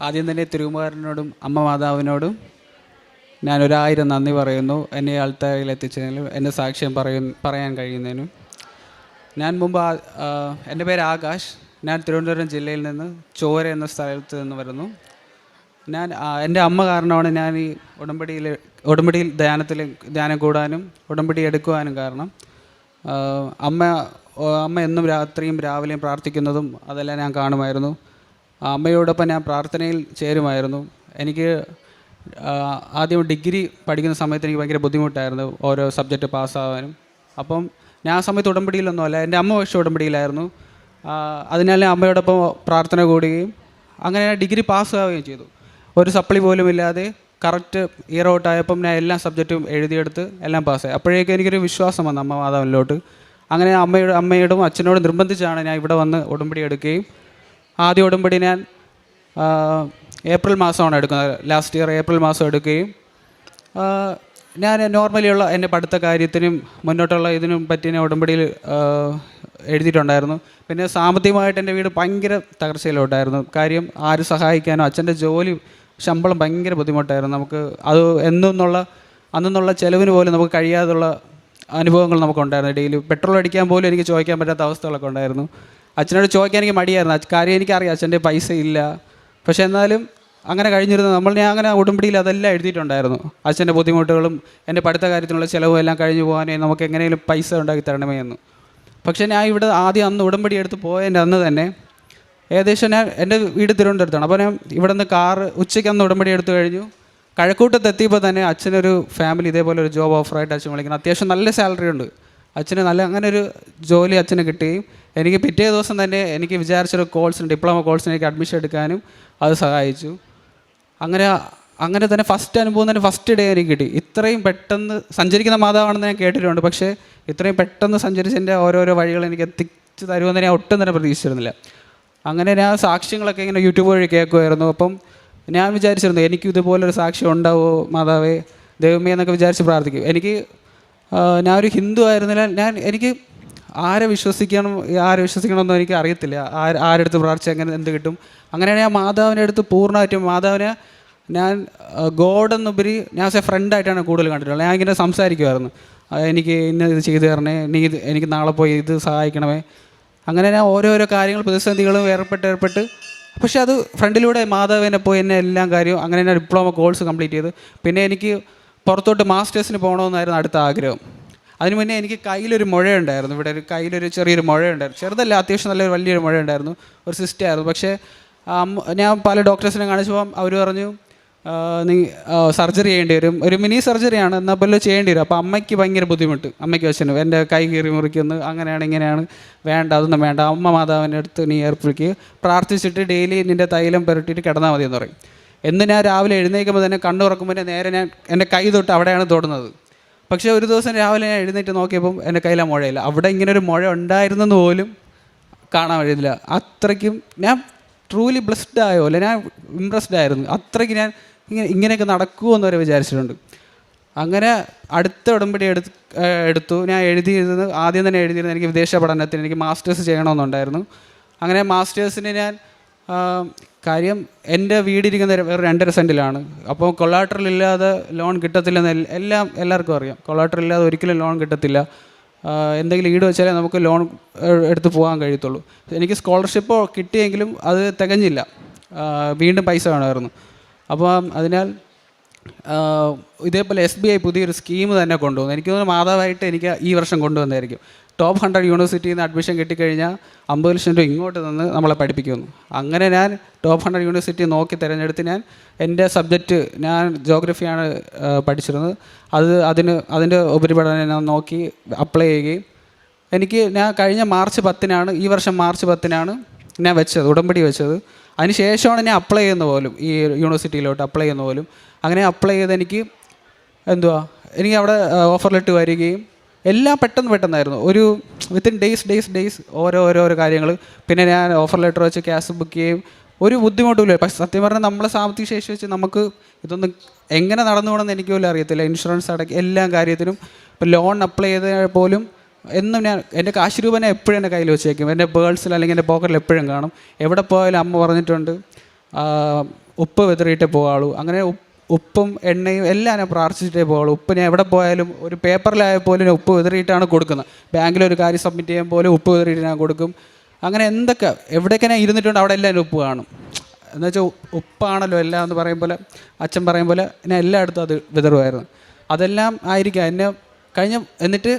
ആദ്യം തന്നെ തിരുകുമാരനോടും അമ്മ മാതാവിനോടും ഞാൻ ഒരായിരം നന്ദി പറയുന്നു. എന്നെ ഈ ആൾത്താരിൽ എത്തിച്ചതിനും എന്റെ സാക്ഷ്യം പറയും പറയാൻ കഴിയുന്നതിനും. ഞാൻ മുമ്പ് എന്റെ പേര് ആകാശ്. ഞാൻ തിരുവനന്തപുരം ജില്ലയിൽ നിന്ന് ചോര എന്ന സ്ഥലത്ത് നിന്ന് വരുന്നു. ഞാൻ എന്റെ അമ്മ കാരണമാണ് ഞാൻ ഈ ഉടമ്പടിയിൽ ഉടമ്പടിയിൽ ധ്യാനത്തിൽ ധ്യാനം കൂടാനും ഉടമ്പടി എടുക്കുവാനും കാരണം. അമ്മ അമ്മ എന്നും രാത്രിയും രാവിലെയും പ്രാർത്ഥിക്കുന്നതും അതെല്ലാം ഞാൻ കാണുമായിരുന്നു. അമ്മയോടൊപ്പം ഞാൻ പ്രാർത്ഥനയിൽ ചേരുമായിരുന്നു. എനിക്ക് ആദ്യം ഡിഗ്രി പഠിക്കുന്ന സമയത്ത് എനിക്ക് ഭയങ്കര ബുദ്ധിമുട്ടായിരുന്നു ഓരോ സബ്ജക്റ്റ് പാസ്സാവാനും. അപ്പം ഞാൻ ആ സമയത്ത് ഉടമ്പടിയിലൊന്നും അല്ല എന്റെ അമ്മ പക്ഷേ ഉടമ്പടിയിലായിരുന്നു. അതിനാൽ ഞാൻ അമ്മയോടൊപ്പം പ്രാർത്ഥന കൂടുകയും അങ്ങനെ ഞാൻ ഡിഗ്രി പാസ്സാവുകയും ചെയ്തു. ഒരു സപ്ലി പോലും ഇല്ലാതെ കറക്റ്റ് ഇയർ ഔട്ട് ആയപ്പം ഞാൻ എല്ലാ സബ്ജക്റ്റും എഴുതിയെടുത്ത് എല്ലാം പാസ്സായി. അപ്പോഴേക്കും എനിക്കൊരു വിശ്വാസം വന്നു അമ്മ മാതാവിലോട്ട് അങ്ങനെ അമ്മയുടെ അമ്മയോടും അച്ഛനോടും നിർബന്ധിച്ചാണ് ഞാൻ ഇവിടെ വന്ന് ഉടമ്പടി എടുക്കുകയും ആദ്യ ഉടമ്പടി ഞാൻ ഏപ്രിൽ മാസമാണ് എടുക്കുന്നത്. ലാസ്റ്റ് ഇയർ ഏപ്രിൽ മാസം എടുക്കുകയും ഞാൻ നോർമലിയുള്ള എന്റെ പഠിത്ത കാര്യത്തിനും മുന്നോട്ടുള്ള ഇതിനും പറ്റിയ ഉടമ്പടിയിൽ എഴുതിയിട്ടുണ്ടായിരുന്നു. പിന്നെ സാമ്പത്തികമായിട്ട് എന്റെ വീട് ഭയങ്കര തകർച്ചയിലോട്ടായിരുന്നു. കാര്യം ആര് സഹായിക്കാനോ അച്ഛന്റെ ജോലി ശമ്പളം ഭയങ്കര ബുദ്ധിമുട്ടായിരുന്നു. നമുക്ക് അത് എന്നുള്ള അന്നുള്ള ചിലവിന് പോലും നമുക്ക് കഴിയാതുള്ള അനുഭവങ്ങൾ നമുക്കുണ്ടായിരുന്നു. ഡെയിലി പെട്രോൾ അടിക്കാൻ പോലും എനിക്ക് ചോദിക്കാൻ പറ്റാത്ത അവസ്ഥകളൊക്കെ ഉണ്ടായിരുന്നു. അച്ഛനോട് ചോദിക്കാൻ എനിക്ക് മടിയായിരുന്നു. കാര്യം എനിക്കറിയാം അച്ഛന്റെ പൈസ ഇല്ല. പക്ഷെ എന്നാലും അങ്ങനെ കഴിഞ്ഞിരുന്നു. നമ്മൾ ഞാൻ അങ്ങനെ ഉടമ്പടിയിൽ അതെല്ലാം എഴുതിയിട്ടുണ്ടായിരുന്നു. അച്ഛന്റെ ബുദ്ധിമുട്ടുകളും എന്റെ പഠിത്ത കാര്യത്തിനുള്ള ചിലവും എല്ലാം കഴിഞ്ഞു പോകാനേ നമുക്ക് എങ്ങനെയും പൈസ ഉണ്ടാക്കി തരണമേ എന്ന്. പക്ഷേ ഞാൻ ഇവിടെ ആദ്യം അന്ന് ഉടമ്പടി എടുത്ത് പോയതിന്റെ അന്ന് തന്നെ ഏകദേശം ഞാൻ എന്റെ വീട് തിരുവനന്തപുരത്താണ്. അപ്പോൾ ഞാൻ ഇവിടെ നിന്ന് കാറ് ഉച്ചയ്ക്ക് അന്ന് ഉടമ്പടി എടുത്തു കഴിഞ്ഞു. കഴക്കൂട്ടത്ത് എത്തിയപ്പോൾ തന്നെ അച്ഛനൊരു ഫാമിലി ഇതേപോലെ ഒരു ജോബ് ഓഫറായിട്ട് അച്ഛൻ വിളിക്കണം അത്യാവശ്യം നല്ല സാലറി ഉണ്ട്. അച്ഛന് നല്ല അങ്ങനെ ഒരു ജോലി അച്ഛന് കിട്ടുകയും എനിക്ക് പിറ്റേ ദിവസം തന്നെ എനിക്ക് വിചാരിച്ചൊരു കോഴ്സിന് ഡിപ്ലോമ കോഴ്സിന് എനിക്ക് അഡ്മിഷൻ എടുക്കാനും അത് സഹായിച്ചു. അങ്ങനെ അങ്ങനെ തന്നെ ഫസ്റ്റ് അനുഭവം തന്നെ ഫസ്റ്റ് ഡേ എനിക്ക് കിട്ടി. ഇത്രയും പെട്ടെന്ന് സഞ്ചരിക്കുന്ന മാതാവാണെന്ന് ഞാൻ കേട്ടിട്ടുണ്ട്. പക്ഷേ ഇത്രയും പെട്ടെന്ന് സഞ്ചരിച്ചതിന്റെ ഓരോരോ വഴികൾ എനിക്ക് എത്തിച്ച് തരുമെന്ന് ഞാൻ ഒട്ടും തന്നെ പ്രതീക്ഷിച്ചിരുന്നില്ല. അങ്ങനെ ഞാൻ സാക്ഷ്യങ്ങളൊക്കെ ഇങ്ങനെ യൂട്യൂബ് വഴി കേൾക്കുമായിരുന്നു. അപ്പം ഞാൻ വിചാരിച്ചിരുന്നു എനിക്ക് ഇതുപോലൊരു സാക്ഷ്യം ഉണ്ടാവുമോ മാതാവേ? ദൈവമേ എന്നൊക്കെ വിചാരിച്ച് പ്രാർത്ഥിക്കും. എനിക്ക് ഞാൻ ഒരു ഹിന്ദു ആയിരുന്നില്ല. ഞാൻ എനിക്ക് ആരെ വിശ്വസിക്കണം ആരെ വിശ്വസിക്കണമെന്നും എനിക്ക് അറിയത്തില്ല. ആര് ആരെടുത്ത് പ്രാർത്ഥിച്ച എങ്ങനെ എന്ത് കിട്ടും. അങ്ങനെയാണ് ഞാൻ മാതാവിനെ അടുത്ത് പൂർണമായിട്ടും മാതാവിനെ ഞാൻ ഗോഡ് എന്നുപരി ഞാൻ സെ ഫ്രണ്ടായിട്ടാണ് കൂടുതൽ കണ്ടിട്ടുള്ളത്. ഞാൻ ഇങ്ങനെ സംസാരിക്കുമായിരുന്നു എനിക്ക് ഇന്ന ഇത് ചെയ്തു തരണേ നീ ഇത് എനിക്ക് നാളെ പോയി ഇത് സഹായിക്കണമേ. അങ്ങനെ ഞാൻ ഓരോരോ കാര്യങ്ങൾ പ്രതിസന്ധികളും ഏർപ്പെട്ട് ഏർപ്പെട്ട് പക്ഷേ അത് ഫ്രണ്ടിലൂടെ മാധവനെ പോയി എന്നെ എല്ലാം കാര്യവും അങ്ങനെ ഞാൻ ഡിപ്ലോമ കോഴ്സ് കംപ്ലീറ്റ് ചെയ്ത്. പിന്നെ എനിക്ക് പുറത്തോട്ട് മാസ്റ്റേഴ്സിന് പോകണമെന്നായിരുന്നു അടുത്ത ആഗ്രഹം. അതിന് മുന്നേ എനിക്ക് കയ്യിലൊരു മുഴയുണ്ടായിരുന്നു. ഇവിടെ ഒരു കയ്യിലൊരു ചെറിയൊരു മുഴയുണ്ടായിരുന്നു. ചെറുതല്ല അത്യാവശ്യം നല്ലൊരു വലിയൊരു മുഴയുണ്ടായിരുന്നു. ഒരു സിസ്റ്റ് ആയിരുന്നു. പക്ഷേ ഞാൻ പല ഡോക്ടേഴ്സിനെ കാണിച്ചപ്പോൾ അവർ പറഞ്ഞു നീ സർജറി ചെയ്യേണ്ടി വരും. ഒരു മിനി സർജറിയാണ് എന്നാൽ പോലും ചെയ്യേണ്ടി വരും. അപ്പോൾ അമ്മയ്ക്ക് ഭയങ്കര ബുദ്ധിമുട്ട്. അമ്മയ്ക്ക് വശനും എന്റെ കൈ കീറി മുറിക്കുന്നു. അങ്ങനെയാണ് ഇങ്ങനെയാണ്. വേണ്ട അതൊന്നും വേണ്ട. അമ്മ മാതാവിന്റെ അടുത്ത് നീ ഏർപ്പിക്കുക പ്രാർത്ഥിച്ചിട്ട് ഡെയിലി നിന്റെ തൈലം പുരട്ടിയിട്ട് കിടന്നാൽ മതി എന്ന് പറയും. എന്ന് ഞാൻ രാവിലെ എഴുന്നേൽക്കുമ്പോൾ തന്നെ കണ്ണു തുറക്കുമ്പോൾ നേരെ ഞാൻ എന്റെ കൈ തൊട്ട് അവിടെയാണ് തൊടുന്നത്. പക്ഷേ ഒരു ദിവസം രാവിലെ ഞാൻ എഴുന്നേറ്റ് നോക്കിയപ്പം എന്റെ കയ്യിൽ ആ മുഴയില്ല. അവിടെ ഇങ്ങനെ ഒരു മുഴ ഉണ്ടായിരുന്നെന്ന് പോലും കാണാൻ കഴിയുന്നില്ല. അത്രയ്ക്കും ഞാൻ ട്രൂലി ബ്ലെസ്ഡ് ആയോ അല്ലെ? ഞാൻ ഇമ്പ്രസ്ഡ് ആയിരുന്നു. അത്രയ്ക്ക് ഞാൻ ഇങ്ങനെ ഇങ്ങനെയൊക്കെ നടക്കുമെന്ന് വരെ വിചാരിച്ചിട്ടുണ്ട്. അങ്ങനെ അടുത്ത ഉടമ്പടി എടുത്ത് എടുത്തു. ഞാൻ എഴുതിയിരുന്നത് ആദ്യം തന്നെ എഴുതിയിരുന്നത് എനിക്ക് വിദേശ പഠനത്തിന് എനിക്ക് മാസ്റ്റേഴ്സ് ചെയ്യണമെന്നുണ്ടായിരുന്നു. അങ്ങനെ മാസ്റ്റേഴ്സിന് ഞാൻ കാര്യം എന്റെ വീടിരിക്കുന്ന വേറെ രണ്ടര സെന്റിലാണ്. അപ്പോൾ കൊള്ളാട്ടറിൽ ഇല്ലാതെ ലോൺ കിട്ടത്തില്ലെന്ന് എല്ലാം എല്ലാവർക്കും അറിയാം. കൊള്ളാട്ടറിൽ ഇല്ലാതെ ഒരിക്കലും ലോൺ കിട്ടത്തില്ല. എന്തെങ്കിലും ഈട് വെച്ചാലേ നമുക്ക് ലോൺ എടുത്ത് പോകാൻ കഴിയത്തുള്ളൂ. എനിക്ക് സ്കോളർഷിപ്പ് കിട്ടിയെങ്കിലും അത് തികഞ്ഞില്ല. വീണ്ടും പൈസ വേണമായിരുന്നു. അപ്പോൾ അതിനാൽ ഇതേപോലെ എസ് ബി ഐ പുതിയൊരു സ്കീം തന്നെ കൊണ്ടുവന്നു. എനിക്ക് തോന്നുന്നു മാതാവായിട്ട് എനിക്ക് ഈ വർഷം കൊണ്ടുവന്നായിരിക്കും ടോപ്പ് ഹൺഡ്രഡ് യൂണിവേഴ്സിറ്റിയിൽ നിന്ന് അഡ്മിഷൻ കിട്ടിക്കഴിഞ്ഞാൽ അമ്പത് ലക്ഷം രൂപ ഇങ്ങോട്ട് നിന്ന് നമ്മളെ പഠിപ്പിക്കുന്നു. അങ്ങനെ ഞാൻ ടോപ്പ് ഹൺഡ്രഡ് യൂണിവേഴ്സിറ്റി നോക്കി തിരഞ്ഞെടുത്ത് ഞാൻ എന്റെ സബ്ജക്റ്റ് ഞാൻ ജോഗ്രഫിയാണ് പഠിച്ചിരുന്നത്. അത് അതിന് അതിന്റെ ഉപരിപഠനം ഞാൻ നോക്കി അപ്ലൈ ചെയ്യുകയും എനിക്ക് ഞാൻ കഴിഞ്ഞ മാർച്ച് പത്തിനാണ് ഈ വർഷം മാർച്ച് പത്തിനാണ് ഞാൻ വെച്ചത് ഉടമ്പടി വെച്ചത്. അതിന് ശേഷമാണ് ഞാൻ അപ്ലൈ ചെയ്യുന്ന പോലും ഈ യൂണിവേഴ്സിറ്റിയിലോട്ട് അപ്ലൈ ചെയ്യുന്ന പോലും. അങ്ങനെ അപ്ലൈ ചെയ്ത് എനിക്ക് എന്തുവാ എനിക്ക് അവിടെ ഓഫർ ലെറ്റ് വരികയും എല്ലാം പെട്ടെന്ന് പെട്ടെന്നായിരുന്നു. ഒരു വിത്തിൻ ഡേയ്സ് ഡേയ്സ് ഡേയ്സ് ഓരോ ഓരോ കാര്യങ്ങൾ പിന്നെ ഞാൻ ഓഫർ ലെറ്റർ വെച്ച് ക്യാഷ് ബുക്ക് ചെയ്യും. ഒരു ബുദ്ധിമുട്ടുമില്ല. പക്ഷെ സത്യം പറഞ്ഞാൽ നമ്മളെ സാമ്പത്തിക ശേഷി വെച്ച് നമുക്ക് ഇതൊന്നും എങ്ങനെ നടന്നു പോകണമെന്ന് എനിക്ക് പോലും അറിയത്തില്ല. ഇൻഷുറൻസ് അടക്കി എല്ലാ കാര്യത്തിനും. ഇപ്പോൾ ലോൺ അപ്ലൈ ചെയ്ത പോലും എന്നും ഞാൻ എന്റെ കാശ് രൂപനെ എപ്പോഴും എന്റെ കയ്യിൽ വെച്ചേക്കും. എന്റെ പേഴ്സിൽ അല്ലെങ്കിൽ എന്റെ പോക്കറ്റിൽ എപ്പോഴും കാണും. എവിടെ പോയാലും അമ്മ പറഞ്ഞിട്ടുണ്ട് ഉപ്പ് വിതറിയിട്ട് പോകാളൂ. അങ്ങനെ ഉപ്പ് ഉപ്പും എണ്ണയും എല്ലാം ഞാൻ പ്രാർത്ഥിച്ചിട്ടേ പോകുള്ളൂ ഉപ്പ് ഞാൻ എവിടെ പോയാലും ഒരു പേപ്പറിലായ പോലും ഉപ്പ് വിതറിയിട്ടാണ് കൊടുക്കുന്നത്. ബാങ്കിൽ ഒരു കാര്യം സബ്മിറ്റ് ചെയ്യാൻ പോലും ഉപ്പ് വിതറിയിട്ട് ഞാൻ കൊടുക്കും. അങ്ങനെ എന്തൊക്കെ എവിടെയൊക്കെ ഞാൻ ഇരുന്നിട്ടുണ്ട് അവിടെ എല്ലാം ഉപ്പ് കാണും. എന്ന് വെച്ചാൽ ഉപ്പാണല്ലോ എല്ലാം എന്ന് പറയും പോലെ അച്ഛൻ പറയും പോലെ ഞാൻ എല്ലായിടത്തും അത് വിതറുമായിരുന്നു. അതെല്ലാം ആയിരിക്കാം. എന്നെ കഴിഞ്ഞ എന്നിട്ട്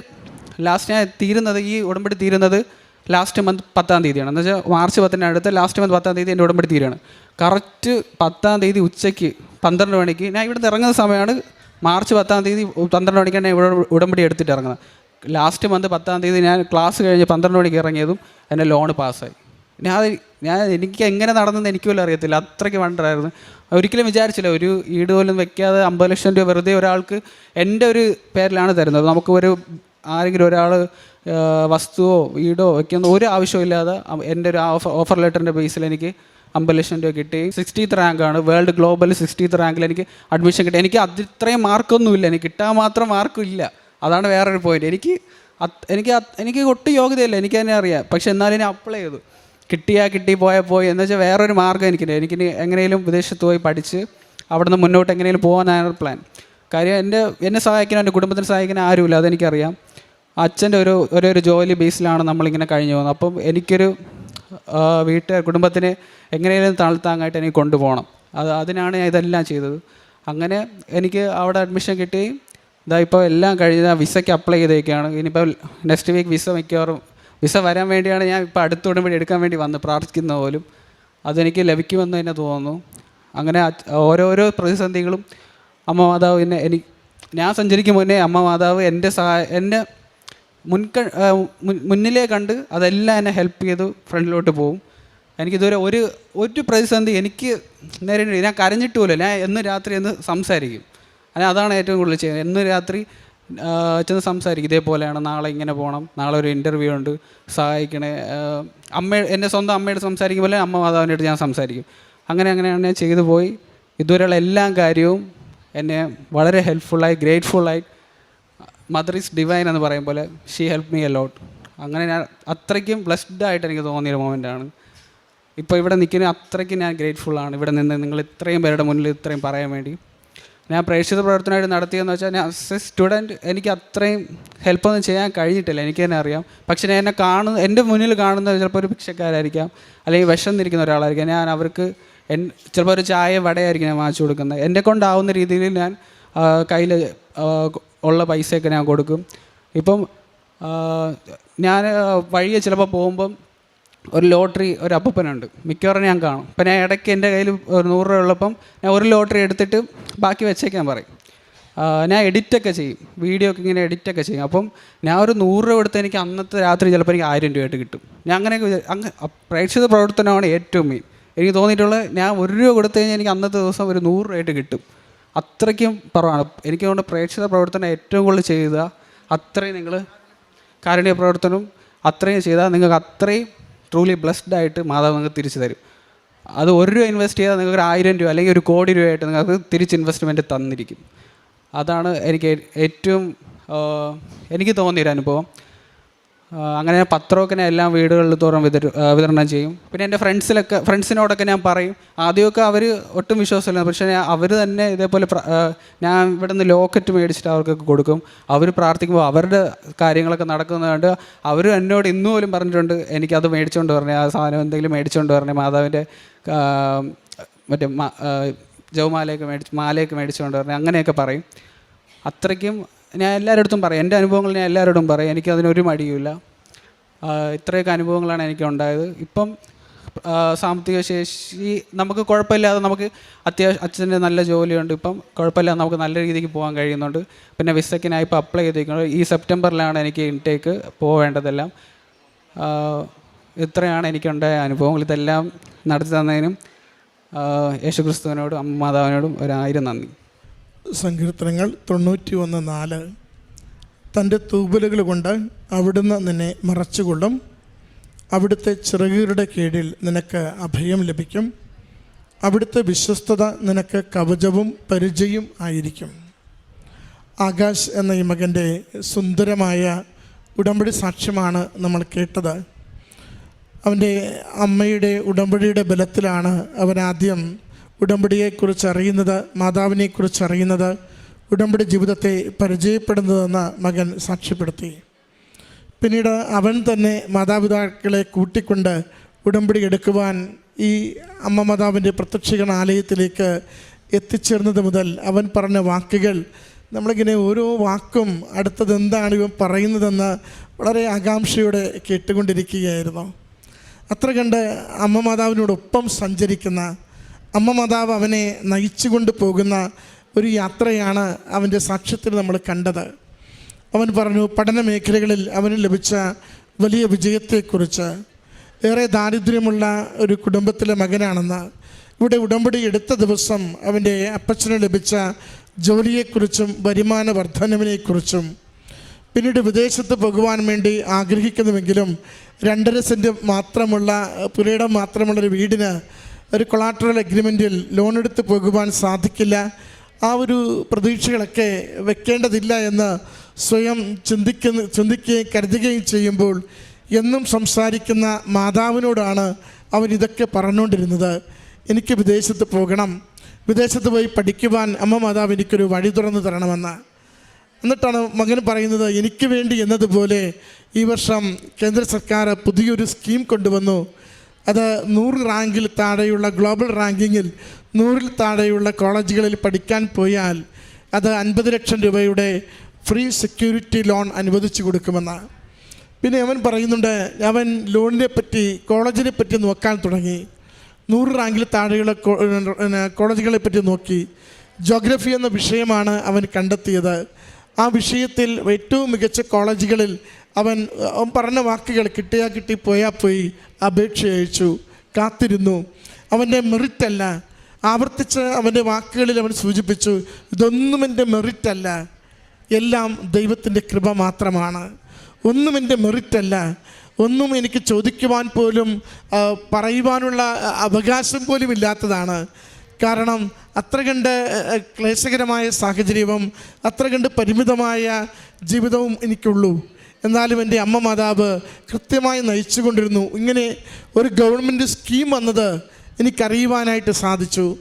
ലാസ്റ്റ് ഞാൻ തീരുന്നത് ഈ ഉടമ്പടി തീരുന്നത് ലാസ്റ്റ് മന്ത് പത്താം തീയതിയാണ്. എന്ന് വെച്ചാൽ മാർച്ച് പത്തിന്റെ അടുത്ത് ലാസ്റ്റ് മന്ത് പത്താം തീയതി എന്റെ ഉടമ്പടി തീരുകയാണ്. കറക്റ്റ് പത്താം തീയതി ഉച്ചയ്ക്ക് പന്ത്രണ്ട് മണിക്ക്. ഞാൻ ഇവിടുന്ന് ഇറങ്ങുന്ന സമയമാണ് മാർച്ച് പത്താം തീയതി പന്ത്രണ്ട് മണിക്കാണ് ഞാൻ ഇവിടെ ഉടമ്പടി എടുത്തിട്ട് ഇറങ്ങുന്നത്. ലാസ്റ്റ് മന്ത് പത്താം തീയതി ഞാൻ ക്ലാസ് കഴിഞ്ഞ് പന്ത്രണ്ട് മണിക്ക് ഇറങ്ങിയതും എന്റെ ലോണ് പാസ്സായി ഞാൻ ഞാൻ എനിക്ക് എങ്ങനെ നടന്നെന്ന് എനിക്ക് പോലും അറിയത്തില്ല. അത്രയ്ക്ക് വണ്ടറായിരുന്നു ഒരിക്കലും വിചാരിച്ചില്ല. ഒരു ഈട് പോലും വെക്കാതെ അമ്പത് ലക്ഷം രൂപ വെറുതെ ഒരാൾക്ക് എന്റെ ഒരു പേരിലാണ് തരുന്നത്. നമുക്ക് ഒരു ആരെങ്കിലും ഒരാൾ വസ്തുവോ വീടോ വെക്കുന്ന ഒരു ആവശ്യമില്ലാതെ എന്റെ ഒരു ഓഫർ ലെറ്ററിന്റെ ബേസിൽ എനിക്ക് അമ്പത് ലക്ഷം രൂപ കിട്ടി. സിക്സ്റ്റീത്ത് റാങ്കാണ് വേൾഡ് ഗ്ലോബൽ സിക്സ്റ്റീത്ത് റാങ്കിൽ എനിക്ക് അഡ്മിഷൻ കിട്ടി. എനിക്ക് അത് ഇത്രയും മാർക്കൊന്നുമില്ല എനിക്ക് കിട്ടാൻ മാത്രം മാർക്കും ഇല്ല. അതാണ് വേറൊരു പോയിന്റ് എനിക്ക് എനിക്ക് എനിക്ക് ഒട്ടും യോഗ്യതയില്ല. എനിക്ക് തന്നെ അറിയാം. പക്ഷെ എന്നാലും ഞാൻ അപ്ലൈ ചെയ്തു. കിട്ടിയാൽ കിട്ടി പോയാൽ പോയി. എന്ന് വെച്ചാൽ വേറൊരു മാർഗം എനിക്കില്ല. എനിക്ക് എങ്ങനെയും വിദേശത്ത് പോയി പഠിച്ച് അവിടുന്ന് മുന്നോട്ട് എങ്ങനെയും പോകാനാണ് പ്ലാൻ കാര്യം എന്റെ എന്നെ സഹായിക്കാൻ എന്റെ കുടുംബത്തിന് സഹായിക്കാൻ ആരുമില്ല. അതെനിക്കറിയാം. അച്ഛന്റെ ഒരു ഒരേ ജോലി ബേസിലാണ് നമ്മളിങ്ങനെ കഴിഞ്ഞു പോകുന്നത്. അപ്പം എനിക്കൊരു വീട്ട് കുടുംബത്തിനെ എങ്ങനെയും താഴ്ത്താങ്ങായിട്ട് എനിക്ക് കൊണ്ടുപോകണം. അത് അതിനാണ് ഞാൻ ഇതെല്ലാം ചെയ്തത്. അങ്ങനെ എനിക്ക് അവിടെ അഡ്മിഷൻ കിട്ടി. ഇതാ ഇപ്പോൾ എല്ലാം കഴിഞ്ഞ വിസയ്ക്ക് അപ്ലൈ ചെയ്തേക്കാണ്. ഇനിയിപ്പോൾ നെക്സ്റ്റ് വീക്ക് വിസ മിക്കവാറും വിസ വരാൻ വേണ്ടിയാണ് ഞാൻ ഇപ്പോൾ അടുത്ത ഉടമ്പടി എടുക്കാൻ വേണ്ടി വന്ന് പ്രാർത്ഥിക്കുന്ന പോലും. അതെനിക്ക് ലഭിക്കുമെന്ന് തന്നെ തോന്നുന്നു. അങ്ങനെ ഓരോരോ പ്രതിസന്ധികളും അമ്മ മാതാവ് എന്നെ എനിക്ക് ഞാൻ സഞ്ചരിക്കും മുന്നേ അമ്മ മാതാവ് എന്റെ സഹായ എന്നെ മുൻക മുൻ- മുന്നിലേ കണ്ട് അതെല്ലാം എന്നെ ഹെൽപ്പ് ചെയ്തു ഫ്രണ്ടിലോട്ട് പോകും എനിക്കിതുവരെ ഒരു ഒരു പ്രതിസന്ധി എനിക്ക് നേരെ ഞാൻ കരഞ്ഞിട്ട് പോലും ഞാൻ എന്ന് രാത്രി എന്ന് സംസാരിക്കും. ഞാൻ അതാണ് ഏറ്റവും കൂടുതൽ ചെയ്യുന്നത്. എന്ന് രാത്രി ചെന്ന് സംസാരിക്കും. ഇതേപോലെയാണ് നാളെ ഇങ്ങനെ പോകണം നാളെ ഒരു ഇന്റർവ്യൂ ഉണ്ട്. സഹായിക്കണേ. അമ്മ എന്റെ സ്വന്തം അമ്മയോട് സംസാരിക്കും പോലെ അമ്മ മാതാവിനോട് ഞാൻ സംസാരിക്കും. അങ്ങനെ അങ്ങനെയാണ് ഞാൻ ചെയ്തു പോയി. ഇതുവരെയുള്ള എല്ലാ കാര്യവും എന്നെ വളരെ ഹെൽപ്ഫുള്ളായി ഗ്രേറ്റ്ഫുള്ളായി മദർ ഈസ് ഡിവൈൻ എന്ന് പറയും പോലെ ഷീ ഹെൽപ്പ് മീ അലോട്ട് അങ്ങനെ ഞാൻ അത്രയ്ക്കും ബ്ലെസ്ഡ് ആയിട്ട് എനിക്ക് തോന്നിയൊരു മൊമെന്റാണ് ഇപ്പോൾ ഇവിടെ നിൽക്കുന്ന അത്രയ്ക്ക് ഞാൻ ഗ്രേറ്റ്ഫുൾ ആണ്. ഇവിടെ നിന്ന് നിങ്ങൾ ഇത്രയും പേരുടെ മുന്നിൽ ഇത്രയും പറയാൻ വേണ്ടി. ഞാൻ പ്രേക്ഷിത പ്രവർത്തനമായിട്ട് നടത്തിയെന്ന് വെച്ചാൽ ഞാൻ ആസ് എ സ്റ്റുഡന്റ് എനിക്ക് അത്രയും ഹെൽപ്പൊന്നും ചെയ്യാൻ കഴിഞ്ഞിട്ടില്ല. എനിക്ക് തന്നെ അറിയാം. പക്ഷെ ഞാൻ എന്നെ കാണുന്ന എന്റെ മുന്നിൽ കാണുന്ന ചിലപ്പോൾ ഒരു ഭിക്ഷക്കാരായിരിക്കാം. അല്ലെങ്കിൽ വിശന്നിരിക്കുന്ന ഒരാളായിരിക്കാം. ഞാൻ അവർക്ക് എൻ ചിലപ്പോൾ ഒരു ചായ വടയായിരിക്കും ഞാൻ വാങ്ങിച്ചു കൊടുക്കുന്നത്. എന്നെ കൊണ്ടാവുന്ന രീതിയിൽ ഞാൻ കയ്യിൽ ഉള്ള പൈസയൊക്കെ ഞാൻ കൊടുക്കും. ഇപ്പം ഞാൻ വഴിയെ ചിലപ്പോൾ പോകുമ്പം ഒരു ലോട്ടറി ഒരു അപ്പൂപ്പനുണ്ട്. മിക്കവാറും ഞാൻ കാണും. ഇപ്പം ഞാൻ ഇടയ്ക്ക് എന്റെ കയ്യിൽ ഒരു നൂറ് രൂപ ഉള്ളപ്പം ഞാൻ ഒരു ലോട്ടറി എടുത്തിട്ട് ബാക്കി വെച്ചേക്കാൻ പറയും. ഞാൻ എഡിറ്റൊക്കെ ചെയ്യും. വീഡിയോ ഒക്കെ ഇങ്ങനെ എഡിറ്റൊക്കെ ചെയ്യും. അപ്പം ഞാൻ ഒരു നൂറ് രൂപ കൊടുത്ത് എനിക്ക് അന്നത്തെ രാത്രി ചിലപ്പോൾ എനിക്ക് ആയിരം രൂപയായിട്ട് കിട്ടും. ഞാൻ അങ്ങനെയൊക്കെ അങ്ങ് പ്രേക്ഷിത പ്രവർത്തനമാണ് ഏറ്റവും മെയിൻ എനിക്ക് തോന്നിയിട്ടുള്ളത് ഞാൻ ഒരു രൂപ കൊടുത്തു കഴിഞ്ഞാൽ എനിക്ക് അന്നത്തെ ദിവസം ഒരു നൂറ് രൂപയായിട്ട് കിട്ടും. അത്രയ്ക്കും കുറവാണ്. എനിക്ക് തോന്നുന്നു പ്രേക്ഷിത പ്രവർത്തനം ഏറ്റവും കൂടുതൽ ചെയ്ത അത്രയും നിങ്ങൾ കാരുണ്യ പ്രവർത്തനം അത്രയും ചെയ്താൽ നിങ്ങൾക്ക് അത്രയും ട്രൂലി ബ്ലെസ്ഡ് ആയിട്ട് മാതാവ് നിങ്ങൾക്ക് തിരിച്ചു തരും. അത് ഒരു രൂപ ഇൻവെസ്റ്റ് ചെയ്താൽ നിങ്ങൾക്ക് ഒരു ആയിരം രൂപ അല്ലെങ്കിൽ ഒരു കോടി രൂപയായിട്ട് നിങ്ങൾക്ക് തിരിച്ച് ഇൻവെസ്റ്റ്മെന്റ് തന്നിരിക്കും. അതാണ് എനിക്ക് ഏറ്റവും എനിക്ക് തോന്നിയൊരു അനുഭവം. അങ്ങനെ ഞാൻ പത്രമൊക്കെ ഞാൻ എല്ലാ വീടുകളിൽ തോറും വിതര വിതരണം ചെയ്യും. പിന്നെ എന്റെ ഫ്രണ്ട്സിലൊക്കെ ഫ്രണ്ട്സിനോടൊക്കെ ഞാൻ പറയും. ആദ്യമൊക്കെ അവർ ഒട്ടും വിശ്വാസമില്ല. പക്ഷേ അവർ തന്നെ ഇതേപോലെ ഞാൻ ഇവിടെ നിന്ന് ലോക്കറ്റ് മേടിച്ചിട്ട് അവർക്കൊക്കെ കൊടുക്കും. അവർ പ്രാർത്ഥിക്കുമ്പോൾ അവരുടെ കാര്യങ്ങളൊക്കെ നടക്കുന്നത് കണ്ട് അവർ എന്നോട് ഇന്ന് പോലും പറഞ്ഞിട്ടുണ്ട് എനിക്കത് മേടിച്ചുകൊണ്ട് വരണേ ആ സാധനം എന്തെങ്കിലും മേടിച്ചുകൊണ്ട് വരണേ മാതാവിന്റെ മറ്റേ ജവമാലയൊക്കെ മേടിച്ച് മാലയൊക്കെ മേടിച്ചുകൊണ്ട് വരണേ അങ്ങനെയൊക്കെ പറയും. അത്രയ്ക്കും ഞാൻ എല്ലാവരുടെ പറയും. എന്റെ അനുഭവങ്ങൾ ഞാൻ എല്ലാവരോടും പറയും. എനിക്ക് എനിക്കതിനൊരു മടിയുമില്ല. ഇത്രയൊക്കെ അനുഭവങ്ങളാണ് എനിക്ക് ഉണ്ടായത് ഇപ്പം സാമ്പത്തിക ശേഷി നമുക്ക് കുഴപ്പമില്ലാതെ നമുക്ക് അത്യാവശ്യം അച്ഛന്റെ നല്ല ജോലിയുണ്ട്. ഇപ്പം കുഴപ്പമില്ലാതെ നമുക്ക് നല്ല രീതിക്ക് പോകാൻ കഴിയുന്നുണ്ട്. പിന്നെ വിസക്കിനായി ഇപ്പോൾ അപ്ലൈ ചെയ്തിരിക്കുന്നത് ഈ സെപ്റ്റംബറിലാണ് എനിക്ക് ഇൻടേക്ക് പോവേണ്ടതെല്ലാം. ഇത്രയാണ് എനിക്കുണ്ടായ അനുഭവങ്ങൾ. ഇതെല്ലാം നടത്തി തന്നതിനും യേശുക്രിസ്തുവിനോടും അമ്മ മാതാവിനോടും ഒരായിരം നന്ദി. സങ്കീർത്തനങ്ങൾ തൊണ്ണൂറ്റി ഒന്ന് നാല്. തന്റെ തൂബലുകൾ കൊണ്ട് അവിടുന്ന് നിന്നെ മറച്ചുകൊള്ളും. അവിടുത്തെ ചിറകുകളുടെ കീഴിൽ നിനക്ക് അഭയം ലഭിക്കും. അവിടുത്തെ വിശ്വസ്തത നിനക്ക് കവചവും പരിചയും ആയിരിക്കും. ആകാശ് എന്ന ഈ മകന്റെ സുന്ദരമായ ഉടമ്പടി സാക്ഷ്യമാണ് നമ്മൾ കേട്ടത്. അവന്റെ അമ്മയുടെ ഉടമ്പടിയുടെ ബലത്തിലാണ് അവൻ ആദ്യം ഉടമ്പടിയെക്കുറിച്ച് അറിയുന്നത് മാതാവിനെക്കുറിച്ച് അറിയുന്നത് ഉടമ്പടി ജീവിതത്തെ പരിചയപ്പെടുന്നതെന്ന് മകൻ സാക്ഷ്യപ്പെടുത്തി. പിന്നീട് അവൻ തന്നെ മാതാപിതാക്കളെ കൂട്ടിക്കൊണ്ട് ഉടമ്പടി എടുക്കുവാൻ ഈ അമ്മ മാതാവിന്റെ പ്രത്യക്ഷീകരണ ആലയത്തിലേക്ക് എത്തിച്ചേർന്നത് മുതൽ അവൻ പറഞ്ഞ വാക്കുകൾ നമ്മളിങ്ങനെ ഓരോ വാക്കും അടുത്തത് എന്താണ് ഇവൻ പറയുന്നതെന്ന് വളരെ ആകാംക്ഷയോടെ കേട്ടുകൊണ്ടിരിക്കുകയായിരുന്നു. അത്ര കണ്ട് അമ്മ മാതാവിനോടൊപ്പം സഞ്ചരിക്കുന്ന അമ്മ മാതാവ് അവനെ നയിച്ചുകൊണ്ട് പോകുന്ന ഒരു യാത്രയാണ് അവന്റെ സാക്ഷ്യത്തിൽ നമ്മൾ കണ്ടത്. അവൻ പറഞ്ഞു പഠന മേഖലകളിൽ അവന് ലഭിച്ച വലിയ വിജയത്തെക്കുറിച്ച്. ഏറെ ദാരിദ്ര്യമുള്ള ഒരു കുടുംബത്തിലെ മകനാണെന്ന്. ഇവിടെ ഉടമ്പടി എടുത്ത ദിവസം അവന്റെ അപ്പച്ചന് ലഭിച്ച ജോലിയെക്കുറിച്ചും വരുമാന വർധനവിനെക്കുറിച്ചും പിന്നീട് വിദേശത്ത് പോകുവാൻ വേണ്ടി ആഗ്രഹിക്കുന്നുവെങ്കിലും രണ്ടര സെന്റ് മാത്രമുള്ള പുരയിടം മാത്രമുള്ള ഒരു വീടിന് ഒരു കൊളാട്രൽ അഗ്രിമെന്റിൽ ലോൺ എടുത്ത് പോകുവാൻ സാധിക്കില്ല. ആ ഒരു പ്രതീക്ഷകളൊക്കെ വെക്കേണ്ടതില്ല എന്ന് സ്വയം ചിന്തിക്കുന്ന ചിന്തിക്കുകയും കരുതുകയും ചെയ്യുമ്പോൾ എന്നും സംസാരിക്കുന്ന മാതാവിനോടാണ് അവൻ ഇതൊക്കെ പറഞ്ഞുകൊണ്ടിരുന്നത്. എനിക്ക് വിദേശത്ത് പോകണം. വിദേശത്ത് പോയി പഠിക്കുവാൻ അമ്മ മാതാവ് എനിക്കൊരു വഴി തുറന്നു തരണമെന്ന്. എന്നിട്ടാണ് മകൻ പറയുന്നത് എനിക്ക് വേണ്ടി എന്നതുപോലെ ഈ വർഷം കേന്ദ്ര സർക്കാർ പുതിയൊരു സ്കീം കൊണ്ടുവന്നു. അത് നൂറ് റാങ്കിൽ താഴെയുള്ള ഗ്ലോബൽ റാങ്കിങ്ങിൽ നൂറിൽ താഴെയുള്ള കോളേജുകളിൽ പഠിക്കാൻ പോയാൽ അത് അൻപത് ലക്ഷം രൂപയുടെ ഫ്രീ സെക്യൂരിറ്റി ലോൺ അനുവദിച്ചു കൊടുക്കുമെന്ന്. പിന്നെ അവൻ പറയുന്നുണ്ട് അവൻ ലോണിനെ പറ്റി കോളേജിനെ പറ്റി നോക്കാൻ തുടങ്ങി. നൂറ് റാങ്കിൽ താഴെയുള്ള കോളേജുകളെ പറ്റി നോക്കി. ജോഗ്രഫി എന്ന വിഷയമാണ് അവൻ കണ്ടെത്തിയത്. ആ വിഷയത്തിൽ ഏറ്റവും മികച്ച കോളേജുകളിൽ അവൻ അവൻ പറഞ്ഞ വാക്കുകൾ കിട്ടിയാൽ കിട്ടി പോയാൽ പോയി അപേക്ഷ അയച്ചു കാത്തിരുന്നു. അവന്റെ മെറിറ്റല്ല. ആവർത്തിച്ച് അവന്റെ വാക്കുകളിൽ അവൻ സൂചിപ്പിച്ചു ഇതൊന്നും എന്റെ മെറിറ്റല്ല. എല്ലാം ദൈവത്തിന്റെ കൃപ മാത്രമാണ്. ഒന്നും എന്റെ മെറിറ്റല്ല. ഒന്നും എനിക്ക് ചോദിക്കുവാൻ പോലും പറയുവാനുള്ള അവകാശം പോലും ഇല്ലാത്തതാണ്. കാരണം അത്ര കണ്ട് ക്ലേശകരമായ സാഹചര്യവും അത്ര കണ്ട് പരിമിതമായ ജീവിതവും എനിക്കുള്ളൂ. എന്നാലും എന്റെ അമ്മ മാതാവ് കൃത്യമായി നയിച്ചു കൊണ്ടിരുന്നു ഇങ്ങനെ ഒരു ഗവൺമെന്റ് സ്കീം വന്നത് എനിക്കറിയുവാനായിട്ട് സാധിച്ചു.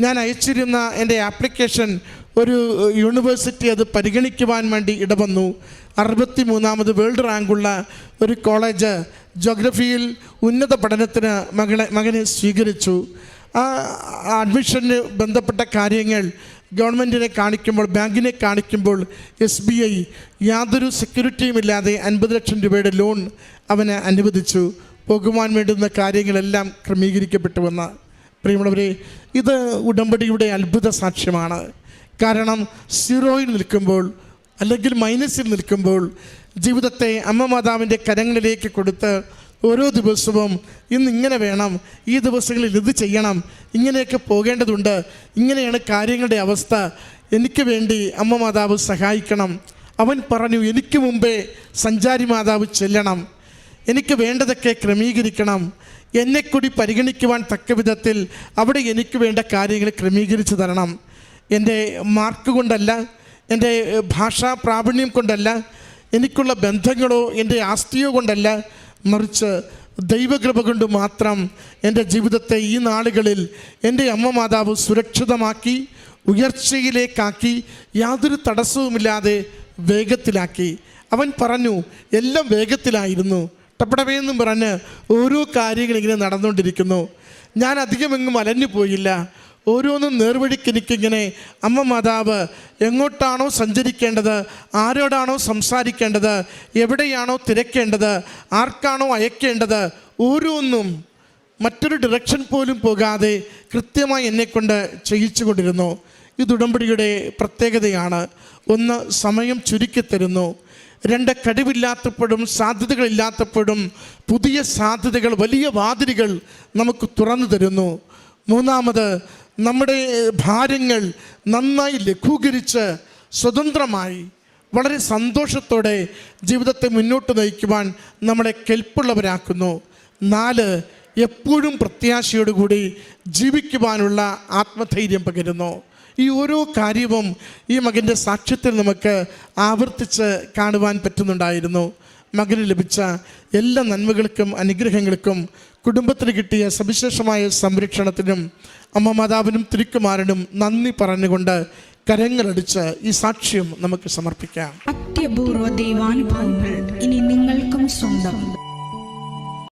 ഞാൻ അയച്ചിരുന്ന എന്റെ ആപ്ലിക്കേഷൻ ഒരു യൂണിവേഴ്സിറ്റി അത് പരിഗണിക്കുവാൻ വേണ്ടി ഇടവന്നു. അറുപത്തി മൂന്നാമത് വേൾഡ് റാങ്കുള്ള ഒരു കോളേജ് ജോഗ്രഫിയിൽ ഉന്നത പഠനത്തിന് മകളെ മകനെ സ്വീകരിച്ചു. ആ അഡ്മിഷന് ബന്ധപ്പെട്ട കാര്യങ്ങൾ ഗവൺമെന്റിനെ കാണിക്കുമ്പോൾ ബാങ്കിനെ കാണിക്കുമ്പോൾ എസ് ബി ഐ യാതൊരു സെക്യൂരിറ്റിയും ഇല്ലാതെ അൻപത് ലക്ഷം രൂപയുടെ ലോൺ അവനെ അനുവദിച്ചു. പോകുവാൻ വേണ്ടുന്ന കാര്യങ്ങളെല്ലാം ക്രമീകരിക്കപ്പെട്ടുവെന്ന്. പ്രിയമുള്ളവരെ ഇത് ഉടമ്പടിയുടെ അത്ഭുത സാക്ഷ്യമാണ്. കാരണം സീറോയിൽ നിൽക്കുമ്പോൾ അല്ലെങ്കിൽ മൈനസിൽ നിൽക്കുമ്പോൾ ജീവിതത്തെ അമ്മ മാതാവിന്റെ കരങ്ങളിലേക്ക് കൊടുത്ത് ഓരോ ദിവസവും ഇന്ന് ഇങ്ങനെ വേണം ഈ ദിവസങ്ങളിൽ ഇത് ചെയ്യണം ഇങ്ങനെയൊക്കെ പോകേണ്ടതുണ്ട് ഇങ്ങനെയാണ് കാര്യങ്ങളുടെ അവസ്ഥ. എനിക്ക് വേണ്ടി അമ്മ മാതാവ് സഹായിക്കണം. അവൻ പറഞ്ഞു എനിക്ക് മുമ്പേ സഞ്ചാരി മാതാവ് ചെല്ലണം. എനിക്ക് വേണ്ടതൊക്കെ ക്രമീകരിക്കണം. എന്നെ കൂടി പരിഗണിക്കുവാൻ തക്ക വിധത്തിൽ അവിടെ എനിക്ക് വേണ്ട കാര്യങ്ങൾ ക്രമീകരിച്ചു തരണം. എന്റെ മാർക്ക് കൊണ്ടല്ല എന്റെ ഭാഷാ പ്രാവീണ്യം കൊണ്ടല്ല എനിക്കുള്ള ബന്ധങ്ങളോ എന്റെ ആസ്തിയോ കൊണ്ടല്ല മറിച്ച് ദൈവകൃപ കൊണ്ട് മാത്രം എന്റെ ജീവിതത്തെ ഈ നാളുകളിൽ എന്റെ അമ്മ മാതാവ് സുരക്ഷിതമാക്കി ഉയർച്ചയിലേക്കാക്കി യാതൊരു തടസ്സവുമില്ലാതെ വേഗത്തിലാക്കി. അവൻ പറഞ്ഞു എല്ലാം വേഗത്തിലായിരുന്നു. ടപ്പടവേന്നും പറഞ്ഞ് ഓരോ കാര്യങ്ങൾ ഇങ്ങനെ നടന്നുകൊണ്ടിരിക്കുന്നു. ഞാൻ അധികമെങ്ങും അലഞ്ഞു പോയില്ല ഓരോന്നും നേർവഴിക്ക് എനിക്കിങ്ങനെ അമ്മ മാതാവ് എങ്ങോട്ടാണോ സഞ്ചരിക്കേണ്ടത്? ആരോടാണോ സംസാരിക്കേണ്ടത്? എവിടെയാണോ തിരക്കേണ്ടത്? ആർക്കാണോ അയക്കേണ്ടത്? ഓരോന്നും മറ്റൊരു ഡിറക്ഷൻ പോലും പോകാതെ കൃത്യമായി എന്നെക്കൊണ്ട് ചെയ്യിച്ചു കൊണ്ടിരുന്നു. ഇത് ഉടമ്പടിയുടെ പ്രത്യേകതയാണ്. ഒന്ന് സമയം ചുരുക്കിത്തരുന്നു രണ്ട് കഴിവില്ലാത്തപ്പോഴും സാധ്യതകളില്ലാത്തപ്പോഴും പുതിയ സാധ്യതകൾ വലിയ വാതിലുകൾ നമുക്ക് തുറന്നു തരുന്നു. മൂന്നാമത് നമ്മുടെ ഭാരങ്ങൾ നന്നായി ലഘൂകരിച്ച് സ്വതന്ത്രമായി വളരെ സന്തോഷത്തോടെ ജീവിതത്തെ മുന്നോട്ട് നയിക്കുവാൻ നമ്മളെ കെൽപ്പുള്ളവരാക്കുന്നു. നാല് എപ്പോഴും പ്രത്യാശയോടുകൂടി ജീവിക്കുവാനുള്ള ആത്മധൈര്യം പകരുന്നു. ഈ ഓരോ കാര്യവും ഈ മകന്റെ സാക്ഷ്യത്തിൽ നമുക്ക് ആവർത്തിച്ച് കാണുവാൻ പറ്റുന്നുണ്ടായിരുന്നു. മകന് ലഭിച്ച എല്ലാ നന്മകൾക്കും അനുഗ്രഹങ്ങൾക്കും കുടുംബത്തിന് കിട്ടിയ സവിശേഷമായ സംരക്ഷണത്തിനും അമ്മ മാതാവിനും തിരുക്കുമാരനും നന്ദി പറഞ്ഞുകൊണ്ട് കരങ്ങളടിച്ച് ഈ സാക്ഷ്യം നമുക്ക് സമർപ്പിക്കാം. അത്യപൂർവ ദൈവാനുഭവങ്ങൾ ഇനി നിങ്ങൾക്കും സ്വന്തം.